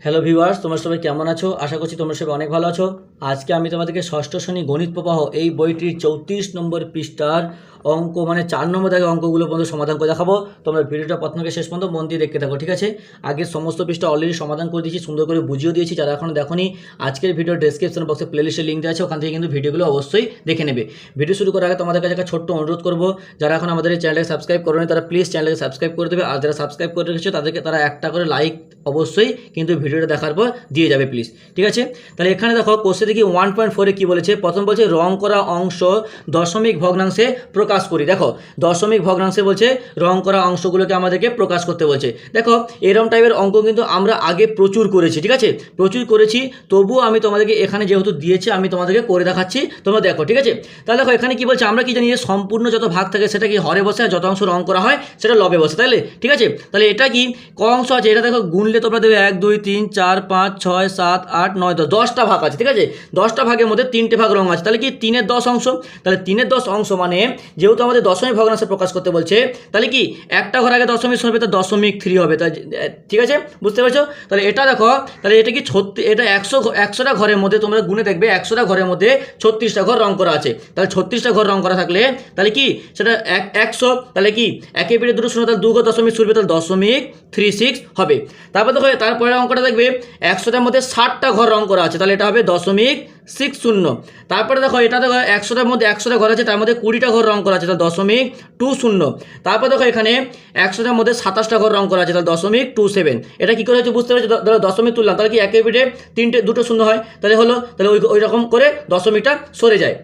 Hello viewers তোমরা সবাই কেমন আছো? আশা করছি তোমরা সবাই অনেক ভালো আছো। আজকে আমি তোমাদেরকে ষষ্ঠ শ্রেণি গণিত প্রবাহ এই বইটির চৌত্রিশ নম্বর পৃষ্ঠার অঙ্ক মানে চার নম্বর থেকে অঙ্কগুলো পর্যন্ত সমাধান করে দেখাবো। তোমরা ভিডিওটা প্রথম থেকে শেষ পর্যন্ত মন দিয়ে দেখতে থাকো, ঠিক আছে? আগে সমস্ত পৃষ্ঠা অলরেডি সমাধান করে দিয়েছি, সুন্দর করে বুঝিয়ে দিয়েছি। যারা এখন দেখোনি, আজকের ভিডিও ডেসক্রিপশন বক্সে প্লেলিস্টের লিঙ্ক দেওয়া আছে, ওখান থেকে কিন্তু ভিডিওগুলো অবশ্যই দেখে নেবে। ভিডিও শুরু করার আগে তোমাদের কাছে একটা ছোট্ট অনুরোধ করব, যারা এখন আমাদের এই চ্যানেলকে সাবস্ক্রাইব করেনি, তারা প্লিজ চ্যানেলকে সাবস্ক্রাইব করে দেবে। আর যারা সাবস্ক্রাইব করে রেখেছো, তাদেরকে তারা একটা করে লাইক অবশ্যই কিন্তু ভিডিওটা দেখার পর দিয়ে যাবে প্লিজ ঠিক আছে? তাহলে এখানে দেখো কোর্সে দেখি ওয়ান পয়েন্ট ফোরে কী বলেছে? প্রথম বলছে, রং করা অংশ দশমিক ভগ্নাংশে প্রকাশ করি। দেখো, দশমিক ভগ্নাংশে বলছে, রং করা অংশগুলোকে আমাদেরকে প্রকাশ করতে বলছে। দেখো, এরম টাইপের অঙ্ক কিন্তু আমরা আগে প্রচুর করেছি, ঠিক আছে? প্রচুর করেছি, তবুও আমি তোমাদেরকে এখানে যেহেতু দিয়েছি, আমি তোমাদেরকে করে দেখাচ্ছি, তোমরা দেখো, ঠিক আছে? তাহলে দেখো, এখানে কি বলছে, আমরা কি জানি যে সম্পূর্ণ যত ভাগ থাকে, সেটা কি হরে বসে আর যত অংশ রং করা হয়, সেটা লবে বসে তাহলে ঠিক আছে? তাহলে এটা কি, ক অংশ আছে? এটা দেখো, গুনলে তোমরা দেবে এক, দুই, তিন, চার, পাঁচ, ছয়, সাত, আট, নয়, দশ, দশটা ভাগ আছে, ঠিক আছে? দশটা ভাগের মধ্যে তিনটে ভাগ রং আছে, তাহলে কি তিনের দশ অংশ? তাহলে তিনের দশ অংশ মানে যেহেতু আমাদের দশমিক ভগ্নাংশে প্রকাশ করতে বলছে, তাহলে কি একটা ঘর আগে দশমিক সরবে তো দশমিক থ্রি হবে। তাই ঠিক আছে? বুঝতে পারছ? তাহলে এটা দেখো, তাহলে এটা কি ছত্রিশ এটা একশো, একশোটা ঘরের মধ্যে তোমরা গুনে দেখবে, একশোটা ঘরের মধ্যে ছত্রিশটা ঘর রং করা আছে। তাহলে ছত্রিশটা ঘর রং করা থাকলে, তাহলে কি সেটা এক, একশো, তাহলে কি একে পিঠে দুটো শূন্য, তাহলে দু ঘর দশমিক শুরবে তাহলে দশমিক থ্রি সিক্স হবে। তারপর দেখো তারপরে অঙ্কটা দেখবে, একশোটার মধ্যে ষাটটা ঘর রং করা আছে, তাহলে এটা হবে দশমিক সিক্স শূন্য। তারপরে দেখো, এটা দেখো, একশোটার মধ্যে একশোটা ঘর আছে, তার মধ্যে কুড়িটা ঘর রং করা আছে, তাহলে দশমিক টু শূন্য। তারপর দেখো, এখানে একশোটার মধ্যে সাতাশটা ঘর রং করা আছে, তাহলে দশমিক টু সেভেন। এটা কী করে হচ্ছে বুঝতে পারছি? ধরো দশমিক তুললাম, তাহলে কি একে পিঠে তিনটে, দুটো শূন্য হয়? তাহলে হলো, তাহলে ওই ওই রকম করে দশমিকটা সরে যায়।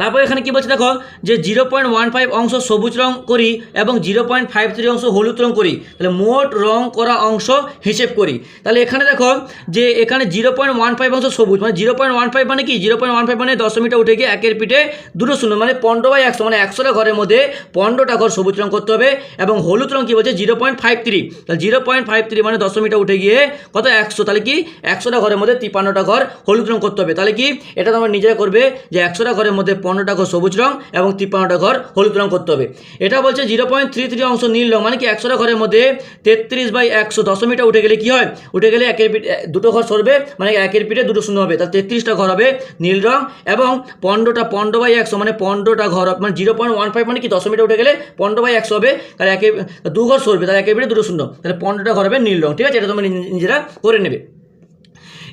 তারপর এখানে কি বলছে দেখো, যে জিরো পয়েন্ট ওয়ান ফাইভ অংশ সবুজ রং করি এবং জিরো পয়েন্ট ফাইভ থ্রি অংশ হলুদ রং করি, তাহলে মোট রং করা অংশ হিসেব করি। তাহলে এখানে দেখো, যে এখানে জিরো পয়েন্ট ওয়ান ফাইভ অংশ সবুজ মানে জিরো পয়েন্ট ওয়ান ফাইভ মানে কি? জিরো পয়েন্ট ওয়ান ফাইভ মানে দশমিকটা উঠে গিয়ে একের পিঠে দুটো শূন্য মানে পনেরো বাই একশো মানে একশোটা ঘরের মধ্যে পনেরোটা ঘর সবুজ রং করতে হবে এবং হলুদ রং কি বলছে? জিরো পয়েন্ট ফাইভ থ্রি তাহলে জিরো পয়েন্ট ফাইভ থ্রি মানে দশমিকটা উঠে গিয়ে কত? একশো, তাহলে কি? একশোটা ঘরের মধ্যে তিপ্পান্নটা ঘর হলুদ রং করতে হবে। তাহলে কি? এটা তোমরা নিজেরা করবে যে একশোটা ঘরের মধ্যে পনেরোটা ঘর সবুজ রং এবং তিপ্পান্নটা ঘর হলুদ রং করতে হবে। এটা বলছে জিরো পয়েন্ট থ্রি থ্রি অংশ নীল রং মানে কি একশোটা ঘরের মধ্যে তেত্রিশ বাই একশো দশমিকটা উঠে গেলে কি হয়? উঠে গেলে একের পিঠে দুটো ঘর সরবে মানে একের পিঠে দুটো শূন্য হবে। তাহলে তেত্রিশটা ঘর হবে নীল রং এবং পনেরোটা, পনেরো বাই একশো মানে পনেরোটা ঘর মানে জিরো পয়েন্ট ওয়ান ফাইভ মানে কি দশমিকটা উঠে গেলে পনেরো বাই একশো হবে, তাহলে একে দু ঘর সরবে, তাহলে একের পিঠে দুটো শূন্য। তাহলে পনেরোটা ঘর হবে নীল রং, ঠিক আছে? এটা তোমরা নিজেরা করে নেবে।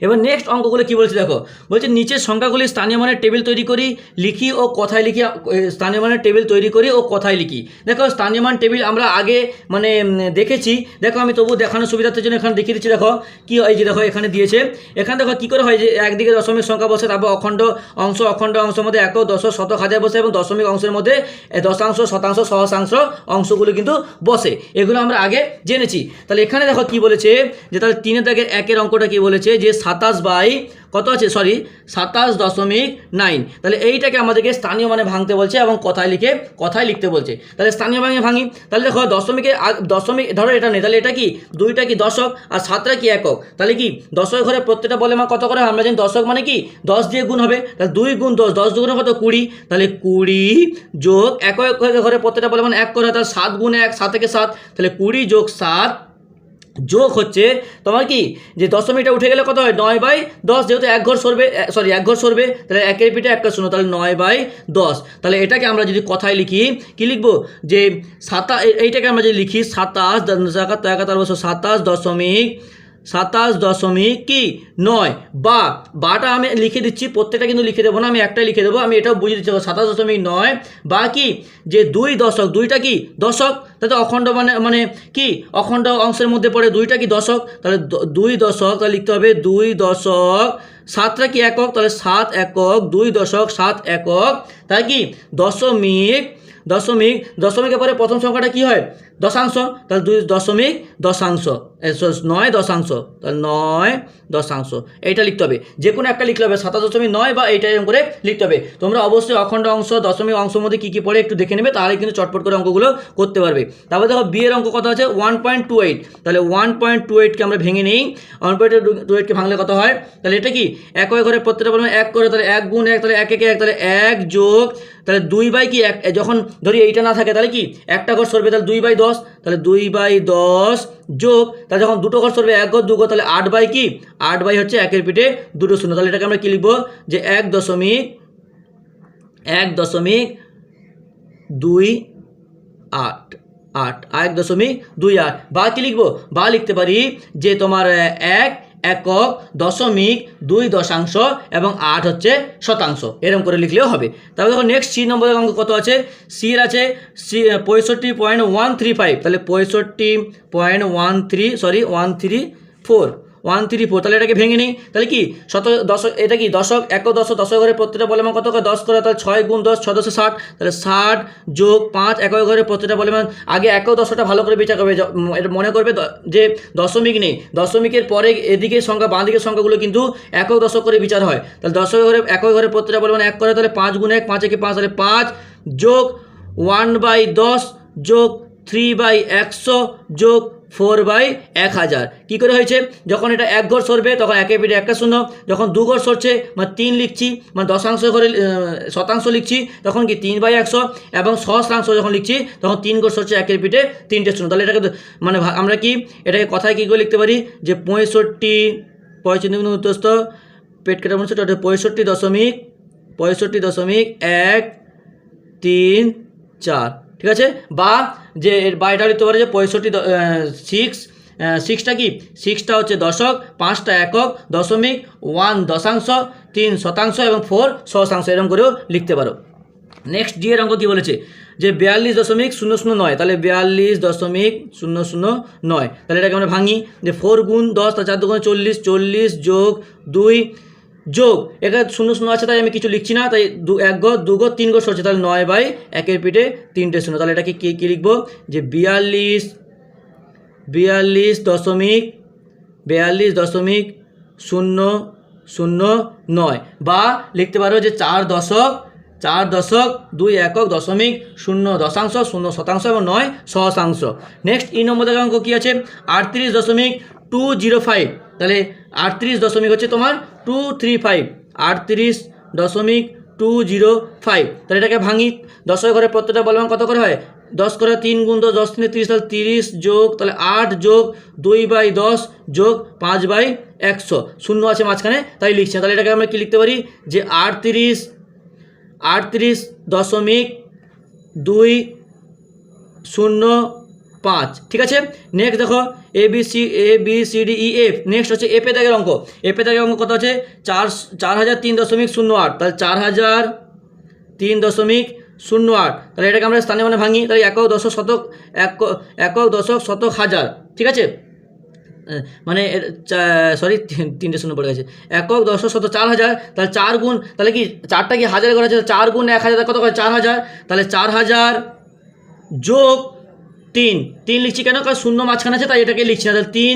এবার নেক্সট অঙ্কগুলো কি বলছে দেখো? বলছে নিচের সংখ্যাগুলি স্থানীয় মানের টেবিল তৈরি করি, লিখি ও কথায় লিখি স্থানীয় মানের টেবিল তৈরি করি ও কথায় লিখি। দেখো স্থানীয় মান টেবিল আমরা আগে মানে দেখেছি। দেখো আমি তবু দেখানোর সুবিধার্থের জন্য এখানে দেখিয়ে দিচ্ছি, দেখো কি হয় যে দেখো এখানে দিয়েছে। এখানে দেখো কী করে হয় যে একদিকে দশমিক সংখ্যা বসে, তারপর অখণ্ড অংশ, অখণ্ড অংশের মধ্যে এক দশ শতক হাজার বসে এবং দশমিক অংশের মধ্যে দশাংশ, শতাংশ, সহসাংশ অংশগুলো কিন্তু বসে। এগুলো আমরা আগে জেনেছি। তাহলে এখানে দেখো কি বলেছে, যে তাহলে তিনের দাগের একের অঙ্কটা কি বলেছে, যে সাতাশ বাই কত আছে? সরি সাতাশ দশমিক নাইন তাহলে এইটাকে আমাদেরকে স্থানীয় মানে ভাঙতে বলছে এবং কথায় লিখে, কথায় লিখতে বলছে। তাহলে স্থানীয় ভাঙে ভাঙি। তাহলে দেখো, দশমিকে দশমিক ধরো এটা নেই, তাহলে এটা কি? দুইটা কি দশক আর সাতটা কি একক? তাহলে কি দশক ঘরে প্রত্যেকটা বলে মা কত করে? আমরা জানি দশক মানে কি? দশ দিয়ে গুণ হবে। তাহলে দুই গুণ দশ দশ দুগুণে কত? কুড়ি। তাহলে কুড়ি যোগ এক ঘরে প্রত্যেকটা বলে মানে এক করে তাহলে সাত গুণ এক, সাত থেকে সাত। তাহলে কুড়ি যোগ সাত যোগ হচ্ছে তোমার কি? যে দশমিকটা উঠে গেলে কত হয়? নয় বাই দশ, যেহেতু এক ঘর সরবে সরি এক ঘর সরবে, তাহলে একের পিঠে একটা শূন্য, তাহলে নয় বাই দশ। তাহলে এটাকে আমরা যদি কথায় লিখি, কি লিখব? যে সাতা এইটাকে আমরা যদি লিখি সাতাশ সাতাশ দশমিক সাতাশ দশমিক কি? নয়। বা, বাটা আমি লিখে দিচ্ছি, প্রত্যেকটা কিন্তু লিখে দেবো না, আমি একটাই লিখে দেবো, আমি এটাও বুঝিয়ে দিচ্ছি, সাতাশ দশমিক নয়। বা কি? যে দুই দশক, দুইটা কি? দশক। তাতে অখণ্ড মানে মানে কি? অখণ্ড অংশের মধ্যে পড়ে দুইটা কি? দশক। তাহলে দুই দশক, তাহলে লিখতে হবে দুই দশক। সাতটা কি একক? তাহলে সাত একক, দুই দশক, সাত একক। তাই কি? দশমিক দশমিক, দশমিকের পরে প্রথম সংখ্যাটা কি হয়? দশাংশ, তাহলে দুই দশমিক দশাংশ। নয় দশাংশ, তাহলে নয় দশাংশ। এইটা লিখতে হবে। যে কোনো একটা লিখতে হবে সাতাশ দশমিক নয় বা এইটা এরকম করে লিখতে হবে। তোমরা অবশ্যই অখণ্ড অংশ, দশমিক অংশের মধ্যে কী কী পড়ে একটু দেখে নেবে তাহলে কিন্তু চটপট করে অঙ্কগুলো করতে পারবে। তারপরে দেখো বিয়ের অঙ্ক কত আছে? ওয়ান পয়েন্ট টু এইট তাহলে ওয়ান পয়েন্ট টু এইটকে আমরা ভেঙে নিই। ওয়ান পয়েন্ট টু এইটকে ভাঙলে কত হয়? তাহলে এটা কি? এক এক ঘরে প্রত্যেকটা বলবে এক করে, তাহলে এক গুণ এক, তাহলে এক একে এক, তাহলে এক যোগ, তাহলে দুই বাই কি এক? যখন ধরি এইটা না থাকে, তাহলে কি? একটা ঘর সরবে, তাহলে দুই বাই দশ তাহলে দুই বাই দশ যোগ, তাহলে যখন দুটো ঘর সরবে এক ঘর, দু ঘর, তাহলে আট বাই কি? আট বাই হচ্ছে একের পিঠে দুটো শূন্য। তাহলে এটাকে আমরা কী লিখব? যে এক দশমিক এক দশমিক দুই আট আট এক দশমিক দুই আট। বা কি লিখব? বা লিখতে পারি যে তোমার এক একক দশমিক দুই দশাংশ এবং আট হচ্ছে শতাংশ। এরকম করে লিখলেও হবে। তারপর দেখো নেক্সট সি নম্বরের অঙ্ক কত আছে? সি এর আছে সি পঁয়ষট্টি পয়েন্ট ওয়ান থ্রি ফাইভ। তাহলে পঁয়ষট্টি point one three sorry one three four one three four তাহলে এটাকে ভেঙে নিই। তাহলে কি? শত দশক এটা কি? দশক এক দশ, দশক ঘরে প্রত্যেকটা বলে কত করে দশ করে, তাহলে ছয় গুণ দশ ছ দশে ষাট। তাহলে ষাট যোগ পাঁচ, একক ঘরে প্রত্যেকটা বলে মান আগে একক দশটা ভালো করে বিচার করবে। এটা মনে করবে যে দশমিক নেই। দশমিকের পরে এদিকে সংখ্যা বাঁ দিকের সংখ্যাগুলো কিন্তু একক দশক করে বিচার হয়। তাহলে দশক ঘরে, একক ঘরে প্রত্যেকটা বলে এক করে, তাহলে পাঁচ গুণ এক, পাঁচ একে পাঁচ, তাহলে পাঁচ যোগ ওয়ান বাই দশ যোগ থ্রি বাই একশো যোগ ফোর বাই এক হাজার। কী করে হয়েছে? যখন এটা এক ঘর সরবে, তখন একে পিঠে একটা শূন্য। যখন দু ঘর সরছে মানে তিন লিখছি মানে দশাংশ করে শতাংশ লিখছি, তখন কি তিন বাই একশো? এবং সহস্রাংশ যখন লিখছি, তখন তিন ঘর সরছে, একের পিঠে তিনটে শূন্য। তাহলে এটাকে মানে আমরা কি, এটাকে কথায় কী করে লিখতে পারি? যে পঁয়ষট্টি পঁয়ষট্টি উত্তস্ত পেট কেটে মনে হচ্ছে পঁয়ষট্টি দশমিক পঁয়ষট্টি দশমিক এক, তিন, চার। ঠিক আছে? বা যে এর বা এটা লিখতে পারে যে পঁয়ষট্টি সিক্স সিক্সটা কি? সিক্সটা হচ্ছে দশক পাঁচটা একক, দশমিক ওয়ান দশাংশ, তিন শতাংশ এবং ফোর শতাংশ এরকম করেও লিখতে পারো। নেক্সট ডি এর অঙ্ক কী বলেছে? যে বিয়াল্লিশ দশমিক শূন্য শূন্য নয়, তাহলে বিয়াল্লিশ দশমিক শূন্য শূন্য নয়। তাহলে এটাকে আমরা ভাঙি। যে ফোর গুণ দশ, তার চার দুগুণ চল্লিশ চল্লিশ যোগ দুই যোগ এখানে শূন্য শূন্য আছে, তাই আমি কিছু লিখছি না, তাই দু, এক গো, দু গো, তিন গো সরছে, তাহলে নয় বাই একের পিঠে তিনটে শূন্য। তাহলে এটাকে কী কী লিখব? যে বিয়াল্লিশ বিয়াল্লিশ দশমিক বিয়াল্লিশ দশমিক শূন্য শূন্য, নয় বা লিখতে পারো যে চার দশক চার দশক, দুই একক দশমিক শূন্য দশাংশ, শূন্য শতাংশ এবং নয় শতাংশ নেক্সট ই নম্বর অঙ্ক কী আছে? আটত্রিশ দশমিক টু জিরো ফাইভ। তাহলে আটত্রিশ দশমিক হচ্ছে তোমার টু থ্রি ফাইভ। আটত্রিশ দশমিক টু জিরো ফাইভ। তাহলে এটাকে ভাঙি। দশের ঘরে প্রত্যেকটা বলবান কত করে হয়? দশ করে তিন গুণ দশ দশ তিনে তিরিশ, তাহলে তিরিশ যোগ, তাহলে আট যোগ দুই বাই দশ যোগ পাঁচ বাই একশো। শূন্য আছে মাঝখানে, তাই লিখছে। তাহলে এটাকে আমরা কী লিখতে পারি? যে আটত্রিশ আটত্রিশ দশমিক দুই শূন্য পাঁচ। ঠিক আছে? নেক্সট দেখো A B C A B C D E F next হচ্ছে এপে দাগের অঙ্ক। এপে দাগের অঙ্ক কত আছে? চার চার হাজার তিন দশমিক শূন্য আট। তাহলে চার হাজার তিন দশমিক শূন্য আট। তাহলে এটাকে আমরা স্থানীয় মানে ভাঙি। তাহলে একক দশক শতক এক একক দশক শতক হাজার। ঠিক আছে? মানে সরি তিনটে শূন্য পড়ে গেছে। একক দশক শত চার হাজার, তাহলে চার গুণ, তাহলে কি চারটা কি হাজারে করা আছে চার গুণ এক হাজার কত করে? চার হাজার। তাহলে চার হাজার যোগ তিন তিন লিখছি কেন? কারণ শূন্য মাঝখানে আছে, তাই এটাকে লিখছি না। তাহলে তিন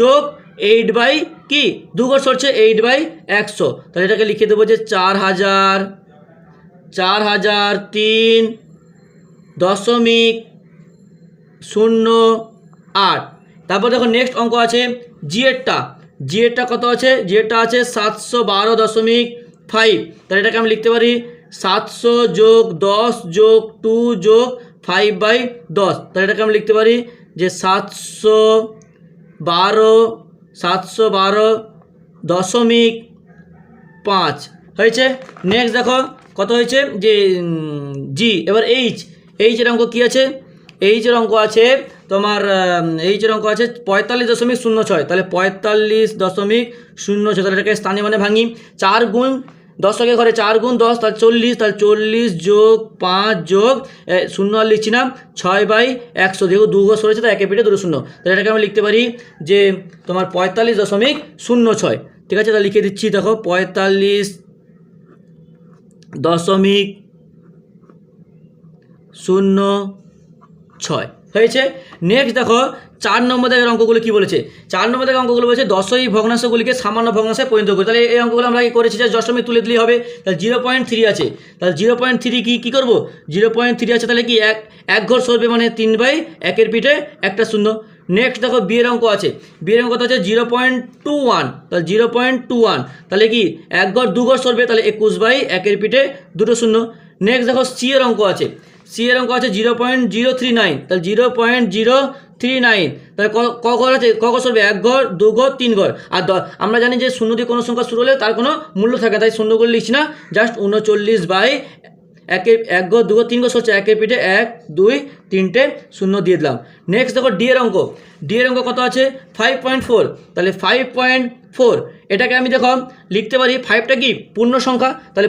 যোগ এইট বাই কি? দুগর সরছে এইট বাই একশো। তাহলে এটাকে লিখে দেবো যে চার হাজার চার হাজার তিন দশমিক শূন্য আট। তারপর দেখো নেক্সট অঙ্ক আছে জিএরটা জিএরটা কত আছে? জিএরটা আছে সাতশো বারো দশমিক ফাইভ তাহলে এটাকে আমি লিখতে পারি সাতশো যোগ দশ যোগ টু যোগ ফাইভ বাই দশ। তাহলে এটাকে আমি লিখতে পারি যে সাতশো বারো সাতশো বারো দশমিক পাঁচ। হয়েছে? নেক্সট দেখো কত হয়েছে? যে জি এবার এইচ এইচের অঙ্ক কী আছে? এইচের অঙ্ক আছে তোমার এইচের অঙ্ক আছে পঁয়তাল্লিশ দশমিক শূন্য ছয়, তাহলে পঁয়তাল্লিশ দশমিক শূন্য ছয়, তাহলে এটাকে স্থানীয় মানে ভাঙি। চার গুণ দশকে ঘরে চার গুণ দশ, তাহলে চল্লিশ তাহলে চল্লিশ যোগ পাঁচ যোগ শূন্য আর লিখছি না, ছয় বাই একশো, যেহেতু দু ঘর সরেছে, তাই একে পিঠে দুটো শূন্য। তাহলে এটাকে আমি লিখতে পারি যে তোমার পঁয়তাল্লিশ দশমিক শূন্য ছয়। ঠিক আছে, তাহলে লিখে দিচ্ছি, দেখো, পঁয়তাল্লিশ দশমিক শূন্য ছয়। হয়েছে? নেক্সট দেখো, চার নম্বর দাগের অঙ্কগুলো কি বলেছে? চার নম্বর দাগের অঙ্কগুলো বলেছে, দশই ভগ্নাংশগুলিকে সামান্য ভগ্নাংশে পরিণত করে। তাহলে এই অঙ্কগুলো আমরা কি করেছি? যে দশমিক তুলে দিলেই হবে। তাহলে জিরো পয়েন্ট থ্রি আছে। তাহলে জিরো পয়েন্ট থ্রি কী কী করব? জিরো পয়েন্ট থ্রি আছে, তাহলে কি এক এক ঘর সরবে মানে তিন বাই একের পিঠে একটা শূন্য। নেক্সট দেখো বিয়ের অঙ্ক আছে। বিয়ের অঙ্ক আছে জিরো পয়েন্ট টু ওয়ান তাহলে জিরো পয়েন্ট টু ওয়ান তাহলে কি এক ঘর দু ঘর সরবে, তাহলে একুশ বাই একের পিঠে দুটো শূন্য। নেক্সট দেখো সি এর অঙ্ক আছে। সি এর অঙ্ক আছে zero point zero three nine তাহলে zero point zero three nine তাহলে ক ঘর আছে, ক ঘর সরবে, এক ঘর, দু ঘর, তিন ঘর। আর আমরা জানি যে শূন্য দিয়ে কোনো সংখ্যা শুরু হলে তার কোনো মূল্য থাকে তাই শূন্য করে লিখছি না জাস্ট উনচল্লিশ বাই একে, এক ঘর দু ঘর তিন ঘর সরছে একে পিঠে এক, দুই, তিনটে, শূন্য দিয়ে দিলাম। নেক্সট দেখো ডি এর অঙ্ক। ডি এর অঙ্ক কত আছে? ফাইভ পয়েন্ট ফোর তাহলে ফাইভ পয়েন্ট ফোর এটাকে আমি দেখো, লিখতে পারি ফাইভটা কি? পূর্ণ সংখ্যা। তাহলে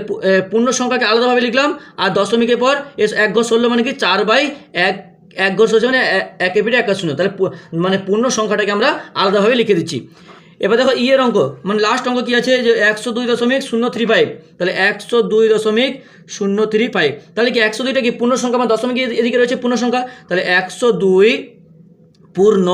পূর্ণ সংখ্যাকে আলাদাভাবে লিখলাম, আর দশমিকের পর এস এক ঘর ষোলো মানে কি? চার বাই এক এক ঘর ষোলো মানে একে পিঠে এক শূন্য তাহলে মানে পূর্ণ সংখ্যাটাকে আমরা আলাদাভাবে লিখে দিচ্ছি। এবার দেখো ইয়ের অঙ্ক মানে লাস্ট অঙ্ক কী আছে? যে একশো দুই দশমিক শূন্য থ্রি ফাইভ তাহলে একশো দুই দশমিক শূন্য থ্রি ফাইভ তাহলে কি একশো দুইটা কি পূর্ণ সংখ্যা মানে দশমিক এদিকে রয়েছে পূর্ণ সংখ্যা তাহলে একশো দুই পূর্ণ।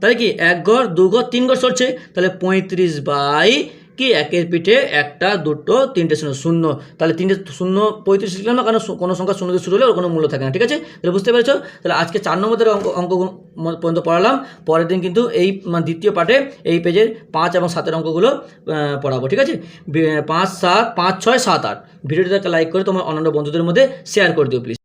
তাহলে কি এক ঘর দু ঘর তিন ঘর সরছে। তাহলে পঁয়ত্রিশ বাই কি? একের পিঠে একটা, দুটো, তিনটে শূন্য শূন্য। তাহলে তিনটে শূন্য পঁয়ত্রিশ লিখলাম না, কারণ কোনো সংখ্যা শূন্য শুরু হলে ওর কোনো মূল্য থাকে না, ঠিক আছে? তাহলে বুঝতে পেরেছ? তাহলে আজকে চার নম্বরের অঙ্ক অঙ্ক পর্যন্ত পড়ালাম। পরের দিন কিন্তু এই মানে দ্বিতীয় পার্টে এই পেজের পাঁচ এবং সাতের অঙ্কগুলো পড়াবো, ঠিক আছে? পাঁচ, সাত, পাঁচ, ছয়, সাত, আট। ভিডিওটিতে একটা লাইক করে তোমার অন্যান্য বন্ধুদের মধ্যে শেয়ার করে দিও প্লিজ